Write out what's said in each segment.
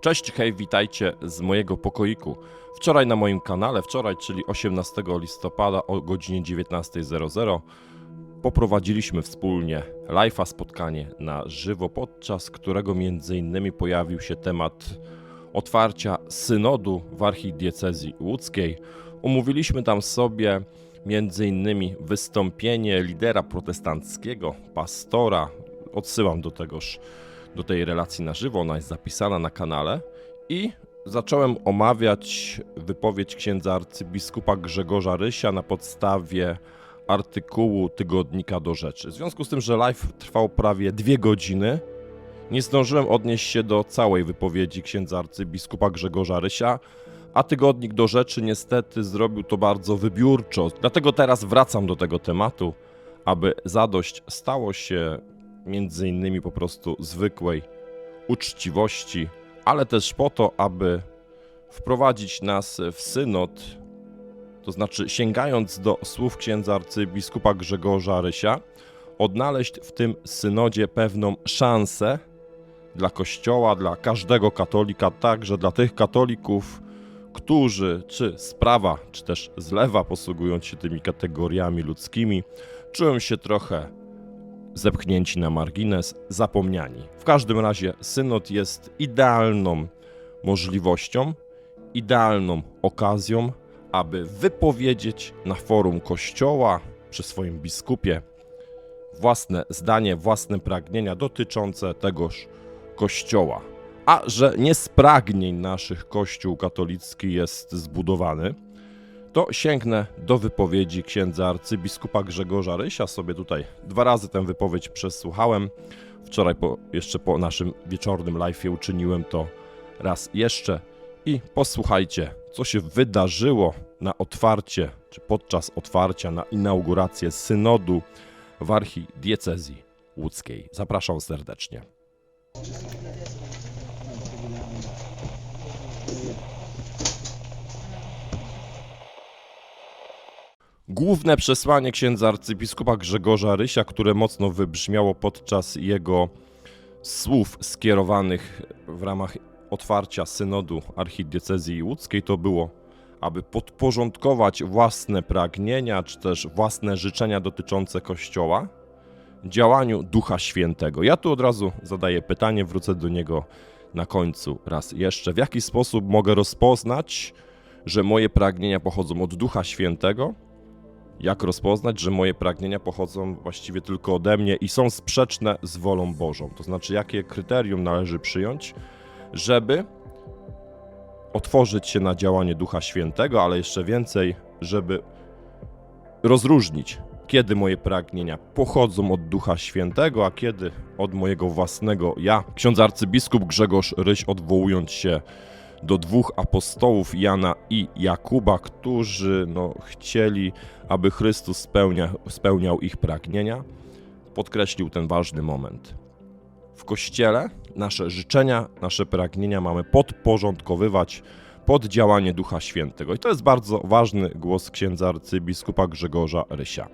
Cześć, hej, witajcie z mojego pokoiku. Wczoraj na moim kanale, wczoraj, czyli 18 listopada o godzinie 19.00 poprowadziliśmy wspólnie live'a spotkanie na żywo, podczas którego między innymi pojawił się temat otwarcia synodu w archidiecezji łódzkiej. Umówiliśmy tam sobie między innymi wystąpienie lidera protestanckiego, pastora. Odsyłam do tegoż do tej relacji na żywo, ona jest zapisana na kanale i zacząłem omawiać wypowiedź księdza arcybiskupa Grzegorza Rysia na podstawie artykułu Tygodnika do Rzeczy. W związku z tym, że live trwał prawie dwie godziny, nie zdążyłem odnieść się do całej wypowiedzi księdza arcybiskupa Grzegorza Rysia, a Tygodnik do Rzeczy niestety zrobił to bardzo wybiórczo. Dlatego teraz wracam do tego tematu, aby zadość stało się między innymi po prostu zwykłej uczciwości, ale też po to, aby wprowadzić nas w synod, to znaczy sięgając do słów księdza arcybiskupa Grzegorza Rysia, odnaleźć w tym synodzie pewną szansę dla Kościoła, dla każdego katolika, także dla tych katolików, którzy czy z prawa, czy też z lewa, posługując się tymi kategoriami ludzkimi, czują się trochę zepchnięci na margines, zapomniani. W każdym razie synod jest idealną możliwością, idealną okazją, aby wypowiedzieć na forum Kościoła przy swoim biskupie własne zdanie, własne pragnienia dotyczące tegoż Kościoła. A że nie z pragnień naszych Kościół katolicki jest zbudowany, to sięgnę do wypowiedzi księdza arcybiskupa Grzegorza Rysia. Sobie tutaj dwa razy tę wypowiedź przesłuchałem. Wczoraj po, jeszcze po naszym wieczornym live'ie uczyniłem to raz jeszcze. I posłuchajcie, co się wydarzyło na otwarcie, czy podczas otwarcia, na inaugurację synodu w archidiecezji łódzkiej. Zapraszam serdecznie. Główne przesłanie księdza arcybiskupa Grzegorza Rysia, które mocno wybrzmiało podczas jego słów skierowanych w ramach otwarcia synodu archidiecezji łódzkiej, to było, aby podporządkować własne pragnienia, czy też własne życzenia dotyczące Kościoła działaniu Ducha Świętego. Ja tu od razu zadaję pytanie, wrócę do niego na końcu raz jeszcze. W jaki sposób mogę rozpoznać, że moje pragnienia pochodzą od Ducha Świętego? Jak rozpoznać, że moje pragnienia pochodzą właściwie tylko ode mnie i są sprzeczne z wolą Bożą? To znaczy, jakie kryterium należy przyjąć, żeby otworzyć się na działanie Ducha Świętego, ale jeszcze więcej, żeby rozróżnić, kiedy moje pragnienia pochodzą od Ducha Świętego, a kiedy od mojego własnego ja. Ksiądz arcybiskup Grzegorz Ryś, odwołując się do dwóch apostołów, Jana i Jakuba, którzy no, chcieli, aby Chrystus spełnia, spełniał ich pragnienia, podkreślił ten ważny moment. W Kościele nasze życzenia, nasze pragnienia mamy podporządkowywać pod działanie Ducha Świętego. I to jest bardzo ważny głos księdza arcybiskupa Grzegorza Rysia.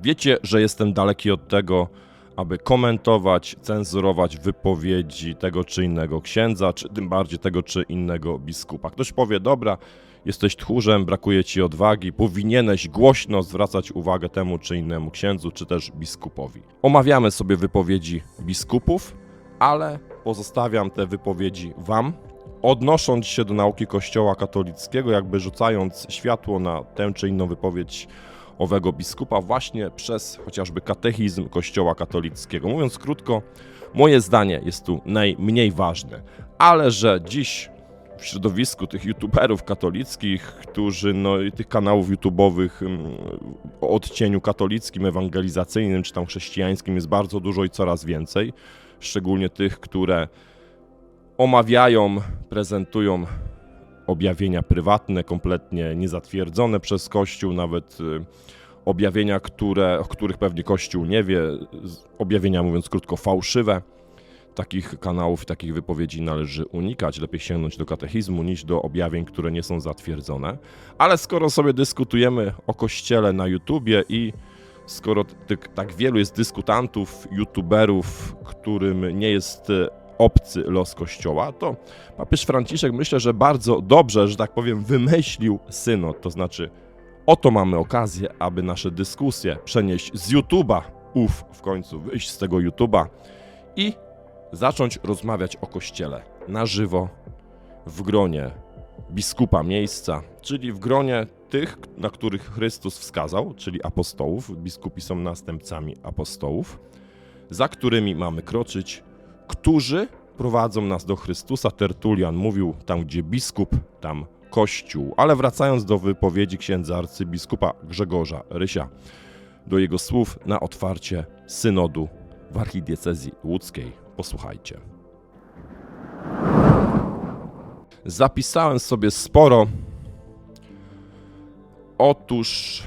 Wiecie, że jestem daleki od tego, aby komentować, cenzurować wypowiedzi tego czy innego księdza, czy tym bardziej tego czy innego biskupa. Ktoś powie, dobra, jesteś tchórzem, brakuje ci odwagi, powinieneś głośno zwracać uwagę temu czy innemu księdzu, czy też biskupowi. Omawiamy sobie wypowiedzi biskupów, ale pozostawiam te wypowiedzi wam, odnosząc się do nauki Kościoła katolickiego, jakby rzucając światło na tę czy inną wypowiedź owego biskupa właśnie przez chociażby katechizm Kościoła katolickiego. Mówiąc krótko, moje zdanie jest tu najmniej ważne, ale że dziś w środowisku tych youtuberów katolickich, którzy, no i tych kanałów youtubowych mm, o odcieniu katolickim, ewangelizacyjnym czy tam chrześcijańskim jest bardzo dużo i coraz więcej, szczególnie tych, które omawiają, prezentują objawienia prywatne, kompletnie niezatwierdzone przez Kościół, nawet y, objawienia, które, o których pewnie Kościół nie wie, objawienia mówiąc krótko fałszywe. takich kanałów i takich wypowiedzi należy unikać. Lepiej sięgnąć do katechizmu niż do objawień, które nie są zatwierdzone. Ale skoro sobie dyskutujemy o kościele na YouTubie i skoro tak wielu jest dyskutantów, youtuberów, którym nie jest e, obcy los kościoła, to papież Franciszek myślę, że bardzo dobrze, że tak powiem, wymyślił synod. To znaczy, oto mamy okazję, aby nasze dyskusje przenieść z YouTube'a, ów w końcu wyjść z tego YouTube'a i zacząć rozmawiać o kościele na żywo w gronie biskupa miejsca, czyli w gronie tych, na których Chrystus wskazał, czyli apostołów. Biskupi są następcami apostołów, za którymi mamy kroczyć, którzy prowadzą nas do Chrystusa. Tertulian mówił, tam gdzie biskup, tam kościół. Ale wracając do wypowiedzi księdza arcybiskupa Grzegorza Rysia, do jego słów na otwarcie synodu w archidiecezji łódzkiej. Posłuchajcie. Zapisałem sobie sporo. Otóż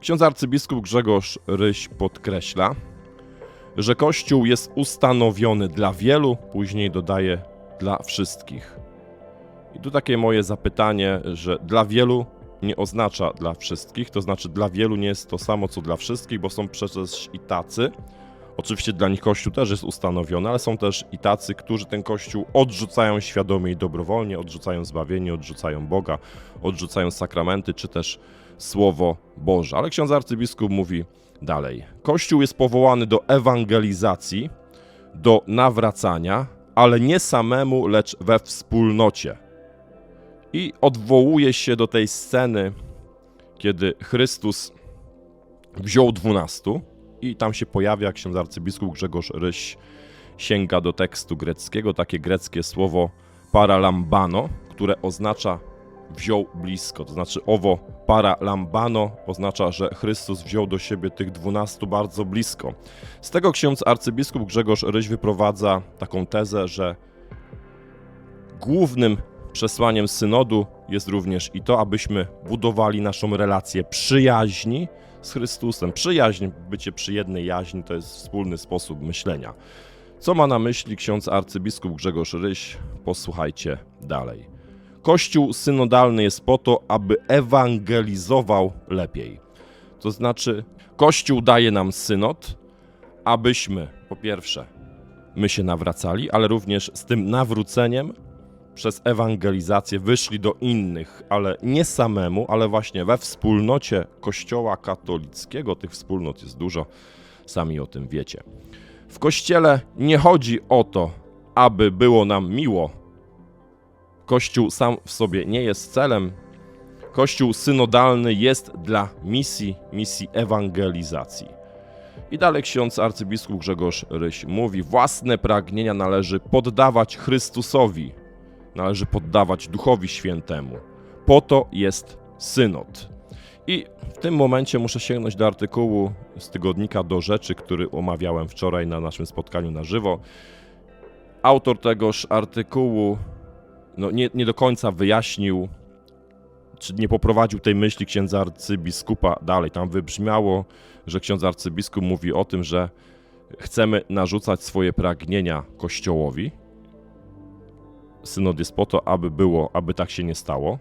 ksiądz arcybiskup Grzegorz Ryś podkreśla, że Kościół jest ustanowiony dla wielu, później dodaje dla wszystkich. I tu takie moje zapytanie, że dla wielu nie oznacza dla wszystkich, to znaczy dla wielu nie jest to samo co dla wszystkich, bo są przecież i tacy, Oczywiście dla nich Kościół też jest ustanowiony, ale są też i tacy, którzy ten Kościół odrzucają świadomie i dobrowolnie, odrzucają zbawienie, odrzucają Boga, odrzucają sakramenty, czy też Słowo Boże. Ale ksiądz arcybiskup mówi dalej. Kościół jest powołany do ewangelizacji, do nawracania, ale nie samemu, lecz we wspólnocie. I odwołuje się do tej sceny, kiedy Chrystus wziął dwunastu, i tam się pojawia ksiądz arcybiskup Grzegorz Ryś sięga do tekstu greckiego, takie greckie słowo paralambano, które oznacza wziął blisko, to znaczy owo paralambano oznacza, że Chrystus wziął do siebie tych dwunastu bardzo blisko. Z tego ksiądz arcybiskup Grzegorz Ryś wyprowadza taką tezę, że głównym przesłaniem synodu jest również i to, abyśmy budowali naszą relację przyjaźni z Chrystusem. Przyjaźń, bycie przy jednej jaźni to jest wspólny sposób myślenia. Co ma na myśli ksiądz arcybiskup Grzegorz Ryś? Posłuchajcie dalej. Kościół synodalny jest po to, aby ewangelizował lepiej. To znaczy, Kościół daje nam synod, abyśmy po pierwsze my się nawracali, ale również z tym nawróceniem przez ewangelizację wyszli do innych, ale nie samemu, ale właśnie we wspólnocie Kościoła katolickiego. Tych wspólnot jest dużo, sami o tym wiecie. W Kościele nie chodzi o to, aby było nam miło. Kościół sam w sobie nie jest celem. Kościół synodalny jest dla misji, misji ewangelizacji. I dalej ksiądz arcybiskup Grzegorz Ryś mówi: Własne pragnienia należy poddawać Chrystusowi, należy poddawać Duchowi Świętemu. Po to jest synod. I w tym momencie muszę sięgnąć do artykułu z tygodnika do rzeczy, który omawiałem wczoraj na naszym spotkaniu na żywo. Autor tegoż artykułu no, nie, nie do końca wyjaśnił, czy nie poprowadził tej myśli księdza arcybiskupa dalej. Tam wybrzmiało, że ksiądz arcybiskup mówi o tym, że chcemy narzucać swoje pragnienia Kościołowi, synod jest po to, aby było, aby tak się nie stało.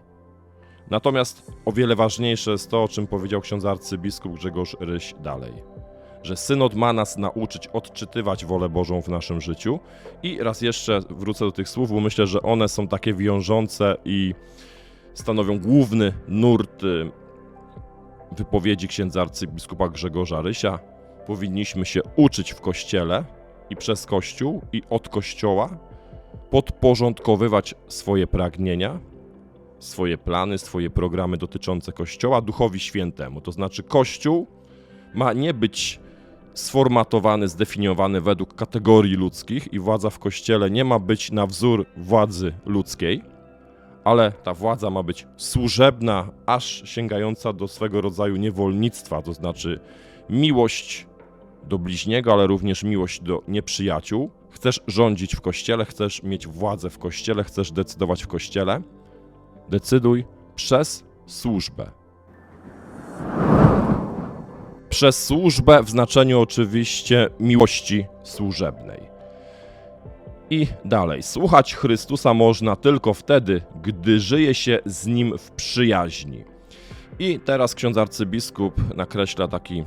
Natomiast o wiele ważniejsze jest to, o czym powiedział ksiądz arcybiskup Grzegorz Ryś dalej. Że synod ma nas nauczyć odczytywać wolę Bożą w naszym życiu. I raz jeszcze wrócę do tych słów, bo myślę, że one są takie wiążące i stanowią główny nurt y, wypowiedzi księdza arcybiskupa Grzegorza Rysia. Powinniśmy się uczyć w kościele i przez kościół i od kościoła podporządkowywać swoje pragnienia, swoje plany, swoje programy dotyczące Kościoła Duchowi Świętemu. To znaczy, Kościół ma nie być sformatowany, zdefiniowany według kategorii ludzkich i władza w Kościele nie ma być na wzór władzy ludzkiej, ale ta władza ma być służebna, aż sięgająca do swego rodzaju niewolnictwa, to znaczy miłość do bliźniego, ale również miłość do nieprzyjaciół. Chcesz rządzić w kościele, chcesz mieć władzę w kościele, chcesz decydować w kościele. Decyduj przez służbę. Przez służbę w znaczeniu oczywiście miłości służebnej. I dalej. Słuchać Chrystusa można tylko wtedy, gdy żyje się z Nim w przyjaźni. I teraz ksiądz arcybiskup nakreśla taki,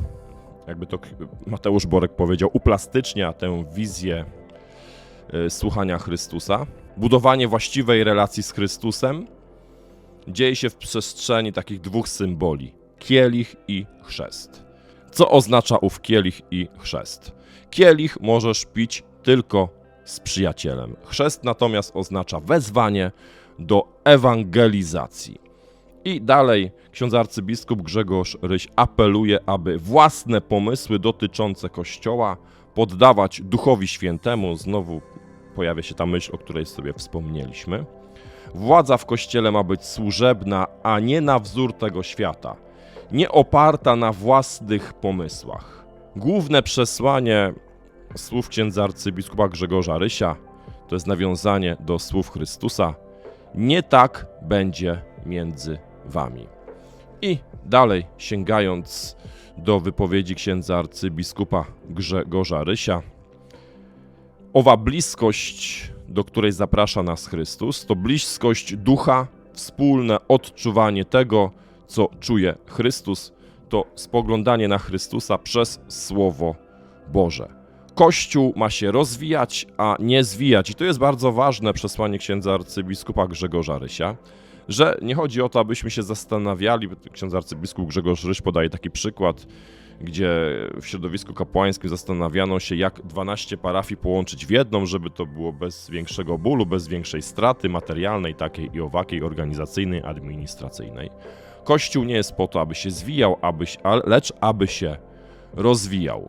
jakby to Mateusz Borek powiedział, uplastycznia tę wizję y, słuchania Chrystusa. Budowanie właściwej relacji z Chrystusem dzieje się w przestrzeni takich dwóch symboli: kielich i chrzest. Co oznacza ów kielich i chrzest? Kielich możesz pić tylko z przyjacielem. Chrzest natomiast oznacza wezwanie do ewangelizacji. I dalej ksiądz arcybiskup Grzegorz Ryś apeluje, aby własne pomysły dotyczące Kościoła poddawać Duchowi Świętemu. Znowu pojawia się ta myśl, o której sobie wspomnieliśmy. Władza w Kościele ma być służebna, a nie na wzór tego świata, nie oparta na własnych pomysłach. Główne przesłanie słów księdza arcybiskupa Grzegorza Rysia to jest nawiązanie do słów Chrystusa. Nie tak będzie między wami. I dalej, sięgając do wypowiedzi księdza arcybiskupa Grzegorza Rysia, owa bliskość, do której zaprasza nas Chrystus, to bliskość ducha, wspólne odczuwanie tego, co czuje Chrystus, to spoglądanie na Chrystusa przez Słowo Boże. Kościół ma się rozwijać, a nie zwijać. I to jest bardzo ważne przesłanie księdza arcybiskupa Grzegorza Rysia, że nie chodzi o to, abyśmy się zastanawiali, ksiądz arcybiskup Grzegorz Ryś podaje taki przykład, gdzie w środowisku kapłańskim zastanawiano się, jak 12 parafii połączyć w jedną, żeby to było bez większego bólu, bez większej straty materialnej, takiej i owakiej, organizacyjnej, administracyjnej. Kościół nie jest po to, aby się zwijał, aby, lecz aby się rozwijał.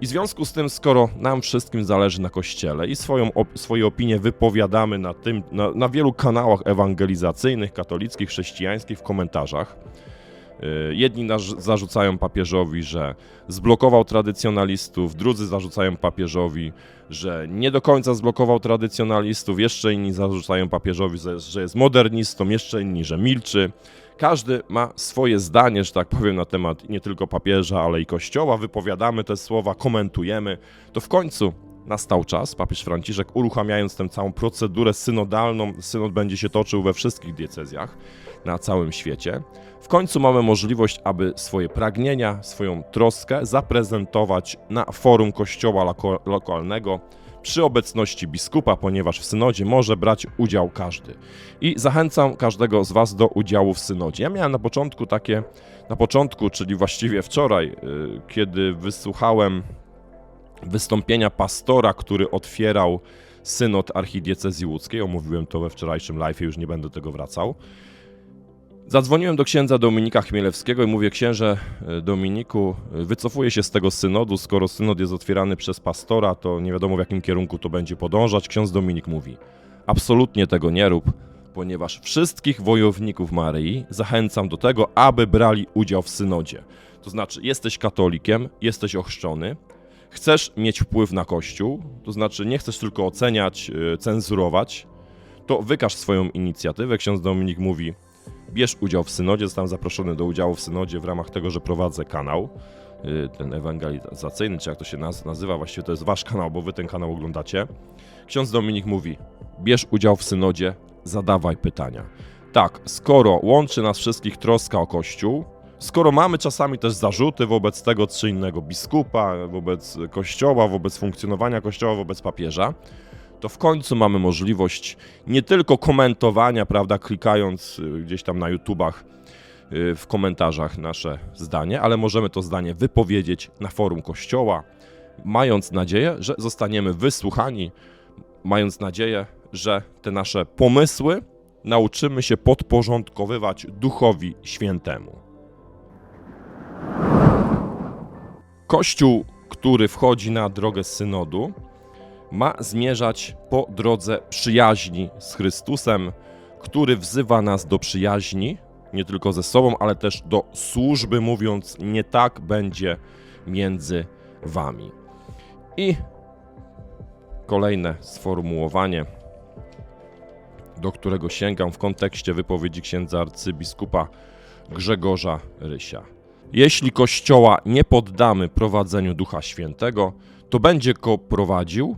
I w związku z tym, skoro nam wszystkim zależy na Kościele i swoją, op swoje opinie wypowiadamy na, tym, na, na wielu kanałach ewangelizacyjnych, katolickich, chrześcijańskich, w komentarzach, yy, Jedni zarzucają papieżowi, że zblokował tradycjonalistów, drudzy zarzucają papieżowi, że nie do końca zblokował tradycjonalistów, jeszcze inni zarzucają papieżowi, że jest modernistą, jeszcze inni, że milczy. Każdy ma swoje zdanie, że tak powiem, na temat nie tylko papieża, ale i kościoła. Wypowiadamy te słowa, komentujemy. To w końcu nastał czas, papież Franciszek uruchamiając tę całą procedurę synodalną, synod będzie się toczył we wszystkich diecezjach na całym świecie. W końcu mamy możliwość, aby swoje pragnienia, swoją troskę zaprezentować na forum kościoła loko lokalnego, przy obecności biskupa, ponieważ w synodzie może brać udział każdy. I zachęcam każdego z Was do udziału w synodzie. Ja miałem na początku takie, na początku, czyli właściwie wczoraj, y, kiedy wysłuchałem wystąpienia pastora, który otwierał synod archidiecezji łódzkiej, omówiłem to we wczorajszym live, już nie będę tego wracał. Zadzwoniłem do księdza Dominika Chmielewskiego i mówię, księże e, Dominiku, e, wycofuję się z tego synodu, skoro synod jest otwierany przez pastora, to nie wiadomo w jakim kierunku to będzie podążać. Ksiądz Dominik mówi, absolutnie tego nie rób, ponieważ wszystkich wojowników Maryi zachęcam do tego, aby brali udział w synodzie. To znaczy, jesteś katolikiem, jesteś ochrzczony, chcesz mieć wpływ na Kościół, to znaczy nie chcesz tylko oceniać, e, cenzurować, to wykaż swoją inicjatywę. Ksiądz Dominik mówi, bierz udział w synodzie. Zostałem zaproszony do udziału w synodzie w ramach tego, że prowadzę kanał, y, ten ewangelizacyjny, czy jak to się nazywa, właściwie to jest wasz kanał, bo wy ten kanał oglądacie. Ksiądz Dominik mówi, bierz udział w synodzie, zadawaj pytania. Tak, skoro łączy nas wszystkich troska o Kościół, skoro mamy czasami też zarzuty wobec tego czy innego biskupa, wobec Kościoła, wobec funkcjonowania Kościoła, wobec papieża, to w końcu mamy możliwość nie tylko komentowania, prawda, klikając y, gdzieś tam na YouTubach y, w komentarzach nasze zdanie, ale możemy to zdanie wypowiedzieć na forum Kościoła, mając nadzieję, że zostaniemy wysłuchani, mając nadzieję, że te nasze pomysły nauczymy się podporządkowywać Duchowi Świętemu. Kościół, który wchodzi na drogę synodu, ma zmierzać po drodze przyjaźni z Chrystusem, który wzywa nas do przyjaźni, nie tylko ze sobą, ale też do służby, mówiąc: Nie tak będzie między wami. I kolejne sformułowanie, do którego sięgam w kontekście wypowiedzi księdza arcybiskupa Grzegorza Rysia. Jeśli Kościoła nie poddamy prowadzeniu Ducha Świętego, to będzie go prowadził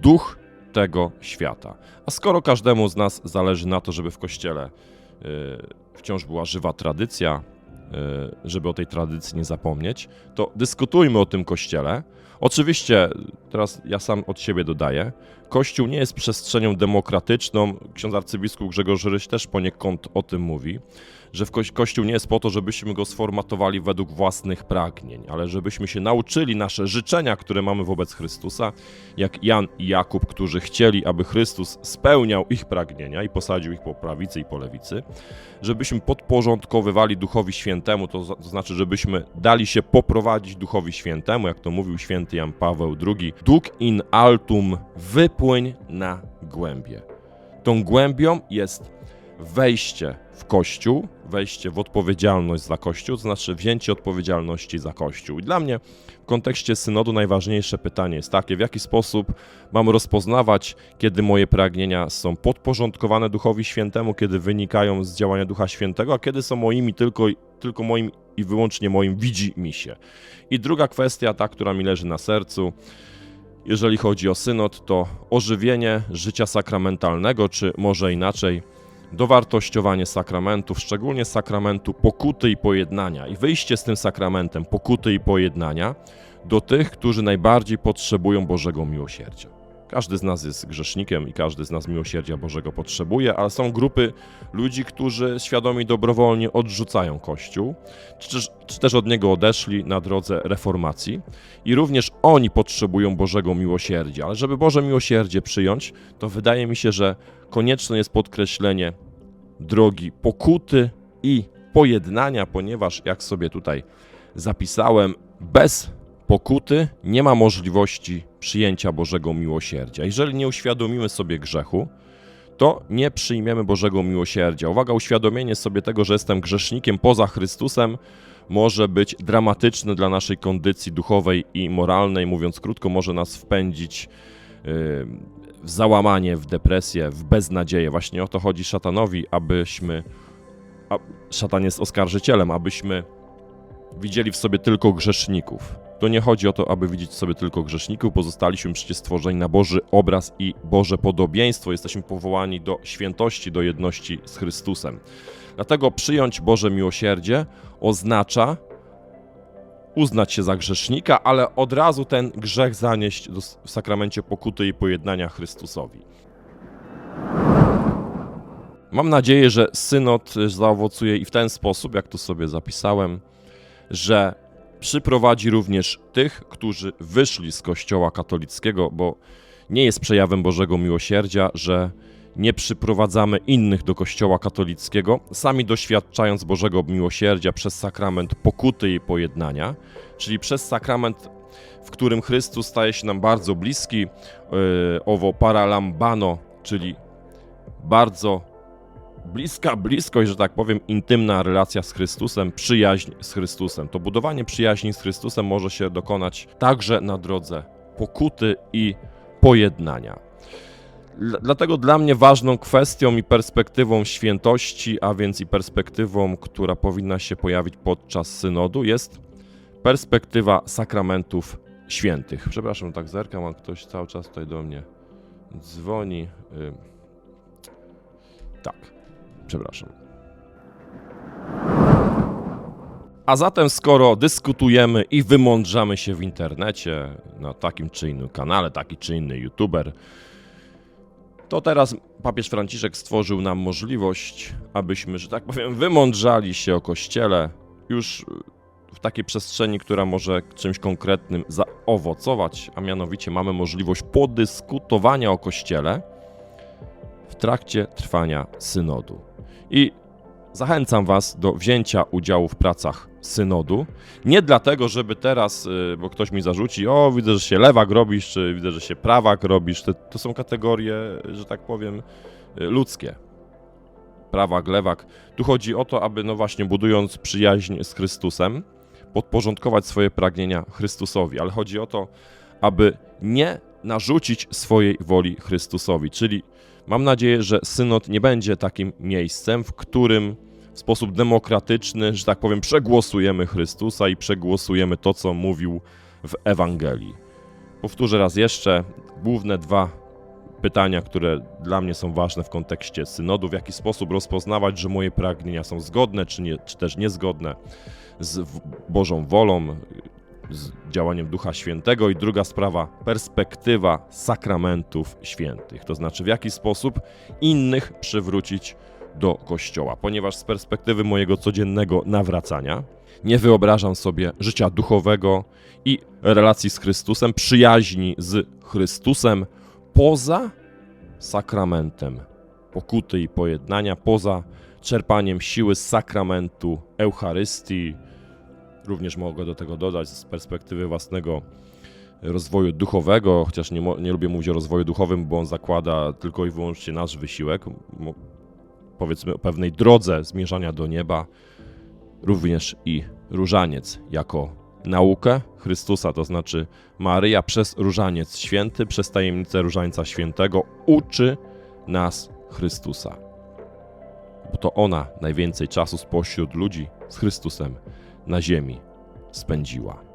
duch tego świata. A skoro każdemu z nas zależy na to, żeby w kościele y, wciąż była żywa tradycja, y, żeby o tej tradycji nie zapomnieć, to dyskutujmy o tym kościele. Oczywiście, teraz ja sam od siebie dodaję, Kościół nie jest przestrzenią demokratyczną. Ksiądz arcybiskup Grzegorz Ryś też poniekąd o tym mówi, że w koś- Kościół nie jest po to, żebyśmy go sformatowali według własnych pragnień, ale żebyśmy się nauczyli nasze życzenia, które mamy wobec Chrystusa, jak Jan i Jakub, którzy chcieli, aby Chrystus spełniał ich pragnienia i posadził ich po prawicy i po lewicy, żebyśmy podporządkowywali Duchowi Świętemu, to, to znaczy, żebyśmy dali się poprowadzić Duchowi Świętemu, jak to mówił święty Jan Paweł II, duk in altum, wypłyń na głębie. Tą głębią jest wejście w Kościół, wejście w odpowiedzialność za Kościół, to znaczy wzięcie odpowiedzialności za Kościół. I dla mnie w kontekście synodu najważniejsze pytanie jest takie, w jaki sposób mam rozpoznawać, kiedy moje pragnienia są podporządkowane Duchowi Świętemu, kiedy wynikają z działania Ducha Świętego, a kiedy są moimi tylko, tylko moim i wyłącznie moim widzi mi się. I druga kwestia, ta, która mi leży na sercu, jeżeli chodzi o synod, to ożywienie życia sakramentalnego, czy może inaczej, dowartościowanie sakramentów, szczególnie sakramentu pokuty i pojednania, i wyjście z tym sakramentem pokuty i pojednania do tych, którzy najbardziej potrzebują Bożego miłosierdzia. Każdy z nas jest grzesznikiem i każdy z nas miłosierdzia Bożego potrzebuje, ale są grupy ludzi, którzy świadomie dobrowolnie odrzucają Kościół, czy, czy też od niego odeszli na drodze reformacji i również oni potrzebują Bożego miłosierdzia. Ale żeby Boże miłosierdzie przyjąć, to wydaje mi się, że konieczne jest podkreślenie drogi pokuty i pojednania, ponieważ jak sobie tutaj zapisałem, bez pokuty nie ma możliwości przyjęcia Bożego miłosierdzia. Jeżeli nie uświadomimy sobie grzechu, to nie przyjmiemy Bożego miłosierdzia. Uwaga, uświadomienie sobie tego, że jestem grzesznikiem poza Chrystusem, może być dramatyczne dla naszej kondycji duchowej i moralnej. Mówiąc krótko, może nas wpędzić yy, w załamanie, w depresję, w beznadzieję. Właśnie o to chodzi szatanowi, abyśmy. A szatan jest oskarżycielem, abyśmy widzieli w sobie tylko grzeszników. To nie chodzi o to, aby widzieć sobie tylko grzeszników, pozostaliśmy przecież stworzeni na Boży obraz i Boże podobieństwo. Jesteśmy powołani do świętości, do jedności z Chrystusem. Dlatego przyjąć Boże miłosierdzie oznacza uznać się za grzesznika, ale od razu ten grzech zanieść w sakramencie pokuty i pojednania Chrystusowi. Mam nadzieję, że synod y, zaowocuje i w ten sposób, jak to sobie zapisałem, że przyprowadzi również tych, którzy wyszli z Kościoła katolickiego, bo nie jest przejawem Bożego miłosierdzia, że nie przyprowadzamy innych do Kościoła katolickiego, sami doświadczając Bożego miłosierdzia przez sakrament pokuty i pojednania, czyli przez sakrament, w którym Chrystus staje się nam bardzo bliski, yy, owo paralambano, czyli bardzo bliska bliskość, że tak powiem, intymna relacja z Chrystusem, przyjaźń z Chrystusem. To budowanie przyjaźni z Chrystusem może się dokonać także na drodze pokuty i pojednania. Dla- Dlatego dla mnie ważną kwestią i perspektywą świętości, a więc i perspektywą, która powinna się pojawić podczas synodu, jest perspektywa sakramentów świętych. Przepraszam, tak zerkam, a ktoś cały czas tutaj do mnie dzwoni. Tak, przepraszam. A zatem, skoro dyskutujemy i wymądrzamy się w internecie, na takim czy innym kanale, taki czy inny youtuber, to teraz papież Franciszek stworzył nam możliwość, abyśmy, że tak powiem, wymądrzali się o Kościele już w takiej przestrzeni, która może czymś konkretnym zaowocować, a mianowicie mamy możliwość podyskutowania o Kościele w trakcie trwania synodu. I zachęcam Was do wzięcia udziału w pracach synodu. Nie dlatego, żeby teraz, y, bo ktoś mi zarzuci, o widzę, że się lewak robisz, czy widzę, że się prawak robisz. To, to są kategorie, że tak powiem, y, ludzkie. Prawak, lewak. Tu chodzi o to, aby, no właśnie, budując przyjaźń z Chrystusem, podporządkować swoje pragnienia Chrystusowi, ale chodzi o to, aby nie narzucić swojej woli Chrystusowi. Czyli mam nadzieję, że synod nie będzie takim miejscem, w którym w sposób demokratyczny, że tak powiem, przegłosujemy Chrystusa i przegłosujemy to, co mówił w Ewangelii. Powtórzę raz jeszcze, główne dwa pytania, które dla mnie są ważne w kontekście synodu, w jaki sposób rozpoznawać, że moje pragnienia są zgodne, czy, nie, czy też niezgodne z Bożą wolą, z działaniem Ducha Świętego. I druga sprawa, perspektywa sakramentów świętych, to znaczy w jaki sposób innych przywrócić do Kościoła, ponieważ z perspektywy mojego codziennego nawracania nie wyobrażam sobie życia duchowego i relacji z Chrystusem, przyjaźni z Chrystusem poza sakramentem pokuty i pojednania, poza czerpaniem siły z sakramentu Eucharystii. Również mogę do tego dodać z perspektywy własnego rozwoju duchowego, chociaż nie, nie lubię mówić o rozwoju duchowym, bo on zakłada tylko i wyłącznie nasz wysiłek, powiedzmy o pewnej drodze zmierzania do nieba, również i różaniec jako naukę Chrystusa, to znaczy Maryja przez różaniec święty, przez tajemnicę różańca świętego uczy nas Chrystusa. Bo to ona najwięcej czasu spośród ludzi z Chrystusem na ziemi spędziła.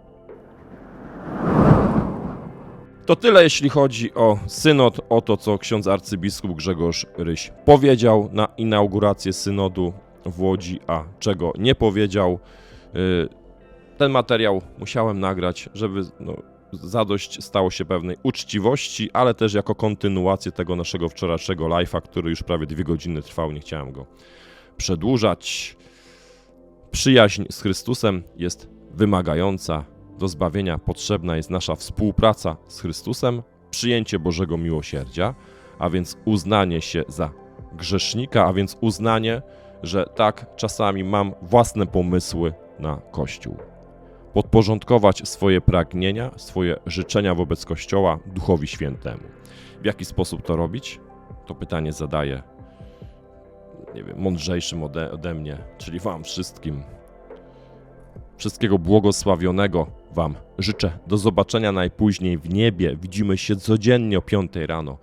To tyle, jeśli chodzi o synod, o to, co ksiądz arcybiskup Grzegorz Ryś powiedział na inaugurację synodu w Łodzi, a czego nie powiedział. Y, Ten materiał musiałem nagrać, żeby no, zadość stało się pewnej uczciwości, ale też jako kontynuację tego naszego wczorajszego live'a, który już prawie dwie godziny trwał, nie chciałem go przedłużać. Przyjaźń z Chrystusem jest wymagająca. Do zbawienia potrzebna jest nasza współpraca z Chrystusem, przyjęcie Bożego miłosierdzia, a więc uznanie się za grzesznika, a więc uznanie, że tak, czasami mam własne pomysły na Kościół. Podporządkować swoje pragnienia, swoje życzenia wobec Kościoła Duchowi Świętemu. W jaki sposób to robić? To pytanie zadaję nie wiem, mądrzejszym ode, ode mnie, czyli Wam wszystkim. Wszystkiego błogosławionego Wam życzę. Do zobaczenia najpóźniej w niebie. Widzimy się codziennie o 5 rano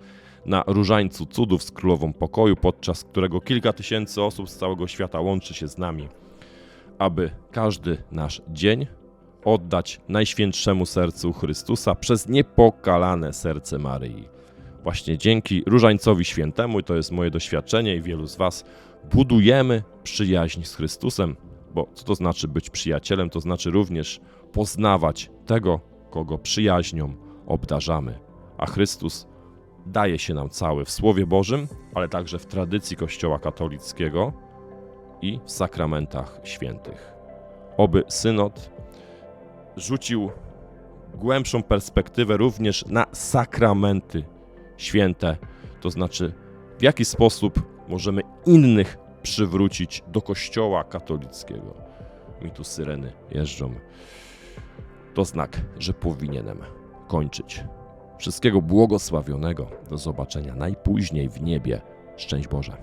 na Różańcu Cudów z Królową Pokoju, podczas którego kilka tysięcy osób z całego świata łączy się z nami, aby każdy nasz dzień oddać Najświętszemu Sercu Chrystusa przez niepokalane serce Maryi. Właśnie dzięki Różańcowi Świętemu, i to jest moje doświadczenie i wielu z Was, budujemy przyjaźń z Chrystusem, bo co to znaczy być przyjacielem? To znaczy również poznawać tego, kogo przyjaźnią obdarzamy. A Chrystus daje się nam cały w Słowie Bożym, ale także w tradycji Kościoła katolickiego i w sakramentach świętych. Oby synod rzucił głębszą perspektywę również na sakramenty święte, to znaczy w jaki sposób możemy innych przywrócić do Kościoła katolickiego. Mi tu syreny jeżdżą. To znak, że powinienem kończyć. Wszystkiego błogosławionego. Do zobaczenia najpóźniej w niebie. Szczęść Boże.